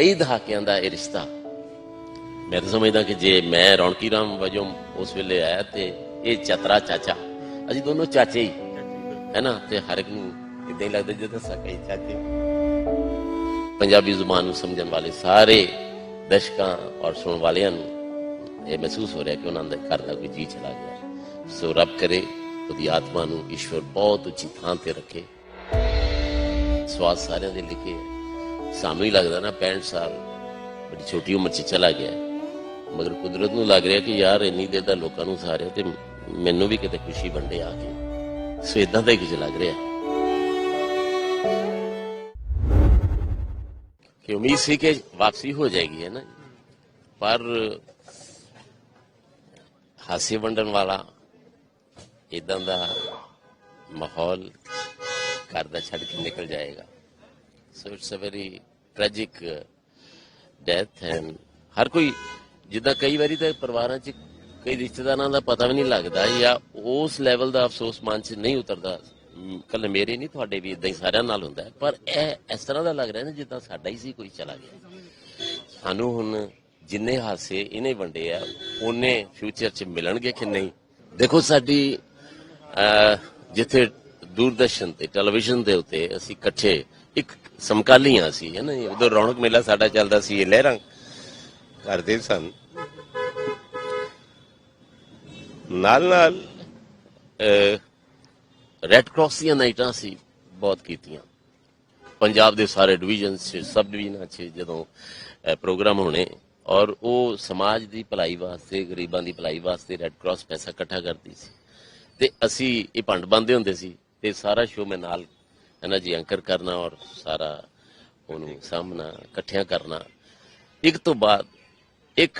ਕਈ ਦਹਾਕਿਆਂ ਦਾ ਇਹ ਰਿਸ਼ਤਾ। ਮੈਂ ਤਾਂ ਸਮਝਦਾ ਕਿ ਜੇ ਮੈਂ ਰੌਣਕੀ ਰਾਮ ਵਜੋਂ ਉਸ ਵੇਲੇ ਆਇਆ ਤੇ ਇਹ ਚਤਰਾ ਚਾਚਾ, ਅਸੀਂ ਦੋਨੋਂ ਚਾਚੇ ਹੀ ਹੈ ਨਾ ਤੇ ਹਰ ਇੱਕ ਨੂੰ ਇਦਾਂ ਹੀ ਲੱਗਦਾ ਜਿਵੇਂ ਸਕੇ ਚਾਚੇ। ਪੰਜਾਬੀ ਜ਼ੁਬਾਨ ਨੂੰ ਸਮਝਣ ਵਾਲੇ ਸਾਰੇ ਦਰਸ਼ਕਾਂ ਔਰ ਸੁਣਨ ਵਾਲਿਆਂ ਨੂੰ ਇਹ ਮਹਿਸੂਸ ਹੋ ਰਿਹਾ ਕਿ ਉਹਨਾਂ ਦੇ ਘਰ ਦਾ ਕੋਈ ਜੀ ਚਲਾ ਗਿਆ। ਸੋ ਰੱਬ ਕਰੇ, ਉਹਦੀ ਆਤਮਾ ਨੂੰ ਈਸ਼ਵਰ ਬਹੁਤ ਉੱਚੀ ਥਾਂ ਤੇ ਰੱਖੇ। ਸਵਾਦ ਸਾਰਿਆਂ ਦੇ ਲਿਖੇ। ਸਾਨੂੰ ਹੀ ਲੱਗਦਾ ਨਾ 65 ਸਾਲ, ਬੜੀ ਛੋਟੀ ਉਮਰ 'ਚ ਚਲਾ ਗਿਆ। ਮਗਰ ਕੁਦਰਤ ਨੂੰ ਲੱਗ ਰਿਹਾ ਕਿ ਯਾਰ ਇੰਨੀ ਦੇਰ ਦਾ ਲੋਕਾਂ ਨੂੰ ਸਾਰਿਆ ਤੇ ਮੈਨੂੰ ਵੀ ਕਿਤੇ ਖੁਸ਼ੀ ਵੰਡੇ ਆ ਕੇ। ਸੋ ਇਦਾਂ ਦਾ ਹੀ ਕੁਝ ਲੱਗ ਰਿਹਾ। ਕਿ ਉਮੀਦ ਸੀ ਕਿ ਵਾਪਸੀ ਹੋ ਜਾਏਗੀ, ਹੈ ਨਾ? ਪਰ ਹਾਸੇ ਵੰਡਣ ਵਾਲਾ ਇਦਾਂ ਦਾ ਮਾਹੌਲ ਘਰ ਦਾ ਛੱਡ ਕੇ ਨਿਕਲ ਜਾਏਗਾ। So it's a very tragic death and ਹਰ ਕੋਈ ਜਿੱਦਾਂ ਕਈ ਵਾਰੀ ਤਾਂ ਪਰਿਵਾਰਾਂ 'ਚ ਕਈ ਰਿਸ਼ਤੇਦਾਰਾਂ ਦਾ ਪਤਾ ਵੀ ਨਹੀਂ ਲੱਗਦਾ ਜਾਂ ਉਸ ਲੈਵਲ ਦਾ ਅਫਸੋਸ ਮਨ 'ਚ ਨਹੀਂ ਉਤਰਦਾ। ਕੱਲ ਮੇਰੇ ਨਹੀਂ ਤੁਹਾਡੇ ਵੀ ਇਦਾਂ ਹੀ ਸਾਰਿਆਂ ਨਾਲ ਹੁੰਦਾ ਪਰ ਇਹ ਇਸ ਤਰ੍ਹਾਂ ਦਾ ਲੱਗ ਰਿਹਾ ਨਾ ਜਿੱਦਾਂ ਸਾਡਾ ਹੀ ਸੀ ਕੋਈ ਚਲਾ ਗਿਆ। ਸਾਨੂੰ ਹੁਣ ਜਿੰਨੇ ਹਾਸੇ ਇਹਨੇ ਵੰਡੇ ਆ ਉਹਨੇ ਫਿਊਚਰ 'ਚ ਮਿਲਣਗੇ ਕਿ ਨਹੀਂ? ਦੇਖੋ ਸਾਡੀ ਅਹ, ਜਿੱਥੇ ਦੂਰਦਰਸ਼ਨ ਤੇ ਟੈਲੀਵਿਜ਼ਨ ਦੇ ਉੱਤੇ ਅਸੀਂ ਇਕੱਠੇ ਇੱਕ ਸਮਕਾਲੀਆਂ ਸੀ, ਹੈ ਨਾ ਉਦੋਂ ਰੌਣਕ ਮੇਲਾ ਸਾਡਾ ਚੱਲਦਾ ਸੀ, ਇਹ ਲਹਿਰਾਂ ਕਰਦੇ ਸਨ। ਨਾਲ ਨਾਲ ਰੈੱਡ ਕਰਾਸ ਦੀਆਂ ਨਾਈਟਾਂ ਸੀ ਬਹੁਤ ਕੀਤੀਆਂ। ਪੰਜਾਬ ਦੇ ਸਾਰੇ ਡਿਵੀਜ਼ਨ 'ਚ, ਸਬ ਡਿਵੀਜ਼ਨਾਂ 'ਚ ਜਦੋਂ ਪ੍ਰੋਗਰਾਮ ਹੋਣੇ, ਔਰ ਉਹ ਸਮਾਜ ਦੀ ਭਲਾਈ ਵਾਸਤੇ, ਗਰੀਬਾਂ ਦੀ ਭਲਾਈ ਵਾਸਤੇ ਰੈੱਡ ਕਰਾਸ ਪੈਸਾ ਇਕੱਠਾ ਕਰਦੀ ਸੀ। ਤੇ ਅਸੀਂ ਇਹ ਭੰਡ ਬੰਦੇ ਹੁੰਦੇ ਸੀ, ਤੇ ਸਾਰਾ ਸ਼ੋਅ ਮੈਂ ਨਾਲ ਹੈ ਨਾ ਜੀ ਐਂਕਰ ਕਰਨਾ ਔਰ ਸਾਰਾ ਉਹਨੂੰ ਸਾਹਮਣਾ, ਇਕੱਠਿਆਂ ਕਰਨਾ। ਇੱਕ ਤੋਂ ਬਾਅਦ ਇੱਕ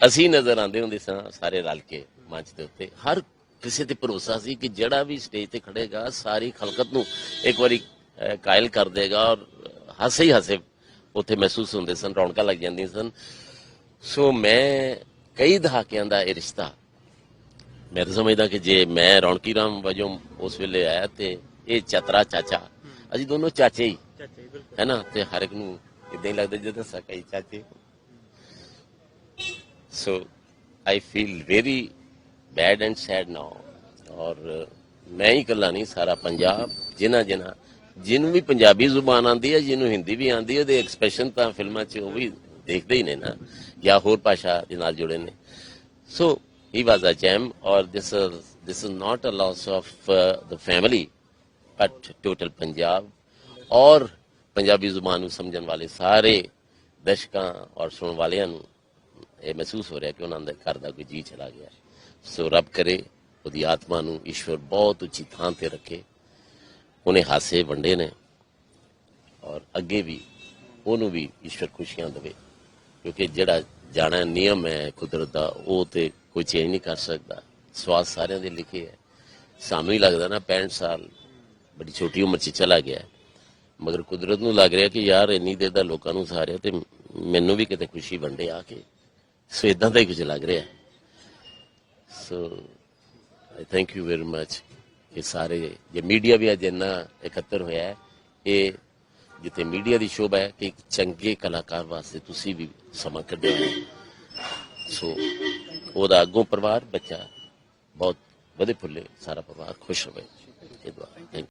ਅਸੀਂ ਨਜ਼ਰ ਆਉਂਦੇ ਹੁੰਦੇ ਸਾਂ ਸਾਰੇ ਰਲ ਕੇ ਮੰਚ ਦੇ ਉੱਤੇ। ਹਰ ਕਿਸੇ ਤੇ ਭਰੋਸਾ ਸੀ ਕਿ ਜਿਹੜਾ ਵੀ ਸਟੇਜ ਤੇ ਖੜੇਗਾ, ਸਾਰੀ ਖਲਕਤ ਨੂੰ ਇੱਕ ਵਾਰੀ ਕਾਇਲ ਕਰ ਦੇਗਾ ਔਰ ਹਾਸੇ ਹੀ ਹਾਸੇ ਉੱਥੇ ਮਹਿਸੂਸ ਹੁੰਦੇ ਸਨ, ਰੌਣਕਾਂ ਲੱਗ ਜਾਂਦੀਆਂ ਸਨ। ਸੋ ਮੈਂ ਕਈ ਦਹਾਕਿਆਂ ਦਾ ਇਹ ਰਿਸ਼ਤਾ, ਮੈਂ ਤਾਂ ਸਮਝਦਾ ਕਿ ਜੇ ਮੈਂ ਰੌਣਕੀ ਰਾਮ ਵਜੋਂ ਉਸ ਵੇਲੇ ਆਇਆ ਤੇ ਇਹ ਚਤਰਾ ਚਾਚਾ। ਅਸੀਂ ਦੋਨੋਂ ਚਾਚੇ ਹੀ। ਹੈ ਨਾ? ਤੇ ਹਰ ਇੱਕ ਨੂੰ ਇਦਾਂ ਹੀ ਲੱਗਦਾ ਜਿਵੇਂ ਸਕੇ ਹੀ ਚਾਚੇ। So I feel very bad and sad now ਔਰ ਮੈਂ ਹੀ ਇਕੱਲਾ ਨਹੀਂ ਸਾਰਾ ਪੰਜਾਬ ਜਿਨ੍ਹਾਂ ਜਿਨ੍ਹਾਂ ਜਿਹਨੂੰ ਵੀ ਪੰਜਾਬੀ ਜ਼ੁਬਾਨ ਆਉਂਦੀ ਹੈ ਜਿਹਨੂੰ ਹਿੰਦੀ ਵੀ ਆਉਂਦੀ ਹੈ ਉਹਦੇ ਐਕਸਪ੍ਰੈਸ਼ਨ ਤਾਂ ਫਿਲਮਾਂ 'ਚ ਉਹ ਵੀ ਦੇਖਦੇ ਹੀ ਨੇ ਨਾ ਜਾਂ ਹੋਰ ਭਾਸ਼ਾ ਦੇ ਨਾਲ ਜੁੜੇ ਨੇ। So he was a gem, or this is this is not a loss of uh, the total Punjab ਔਰ ਪੰਜਾਬੀ ਜ਼ੁਬਾਨ ਨੂੰ ਸਮਝਣ ਵਾਲੇ ਸਾਰੇ ਦਰਸ਼ਕਾਂ ਔਰ ਸੁਣਨ ਵਾਲਿਆਂ ਨੂੰ ਇਹ ਮਹਿਸੂਸ ਹੋ ਰਿਹਾ ਕਿ ਉਹਨਾਂ ਦੇ ਘਰ ਦਾ ਕੋਈ ਜੀ ਚਲਾ ਗਿਆ ਸੋ ਰੱਬ ਕਰੇ ਉਹਦੀ ਆਤਮਾ ਨੂੰ ਈਸ਼ਵਰ ਬਹੁਤ ਉੱਚੀ ਥਾਂ ਤੇ ਰੱਖੇ ਉਹਨੇ ਹਾਸੇ ਵੰਡੇ ਨੇ ਔਰ ਅੱਗੇ ਵੀ ਉਹਨੂੰ ਵੀ ਈਸ਼ਵਰ ਖੁਸ਼ੀਆਂ ਦੇਵੇ ਕਿਉਂਕਿ ਜਿਹੜਾ ਜਾਣਾ ਨਿਯਮ ਹੈ ਕੁਦਰਤ ਦਾ ਉਹ ਤੇ ਕੋਈ ਚੇਂਜ ਨਹੀਂ ਕਰ ਸਕਦਾ ਸਵਾਦ ਸਾਰਿਆਂ ਦੇ ਲਿਖੇ ਹੈ ਸਾਨੂੰ ਹੀ ਲੱਗਦਾ ਨਾ 65 ਸਾਲ ਬੜੀ ਛੋਟੀ ਉਮਰ 'ਚ ਚਲਾ ਗਿਆ। ਮਗਰ ਕੁਦਰਤ ਨੂੰ ਲੱਗ ਰਿਹਾ ਕਿ ਯਾਰ ਇੰਨੀ ਦੇਰ ਦਾ ਲੋਕਾਂ ਨੂੰ ਸਾਰਿਆ ਤੇ ਮੈਨੂੰ ਵੀ ਕਿਤੇ ਖੁਸ਼ੀ ਵੰਡੇ ਆ ਕੇ। ਸੋ ਇਦਾਂ ਦਾ ਹੀ ਕੁਝ ਲੱਗ ਰਿਹਾ। So I thank you very much ਇਹ ਸਾਰੇ, ਜੇ ਮੀਡੀਆ ਵੀ ਅੱਜ ਇੰਨਾ ਇਕੱਤਰ ਹੋਇਆ ਹੈ, ਇਹ ਜਿੱਥੇ ਮੀਡੀਆ ਦੀ ਸ਼ੋਭਾ ਹੈ ਕਿ ਇੱਕ ਚੰਗੇ ਕਲਾਕਾਰ ਵਾਸਤੇ ਤੁਸੀਂ ਵੀ ਸਮਾਂ ਕੱਢਿਆ ਹੈ। ਸੋ ਉਹਦਾ ਅੱਗੋਂ ਪਰਿਵਾਰ, ਬੱਚਾ, ਬਹੁਤ ਵਧੇ ਫੁੱਲੇ ਸਾਰਾ ਪਰਿਵਾਰ ਖੁਸ਼ ਹੋਵੇ। ਇਹ ਦੁਆ।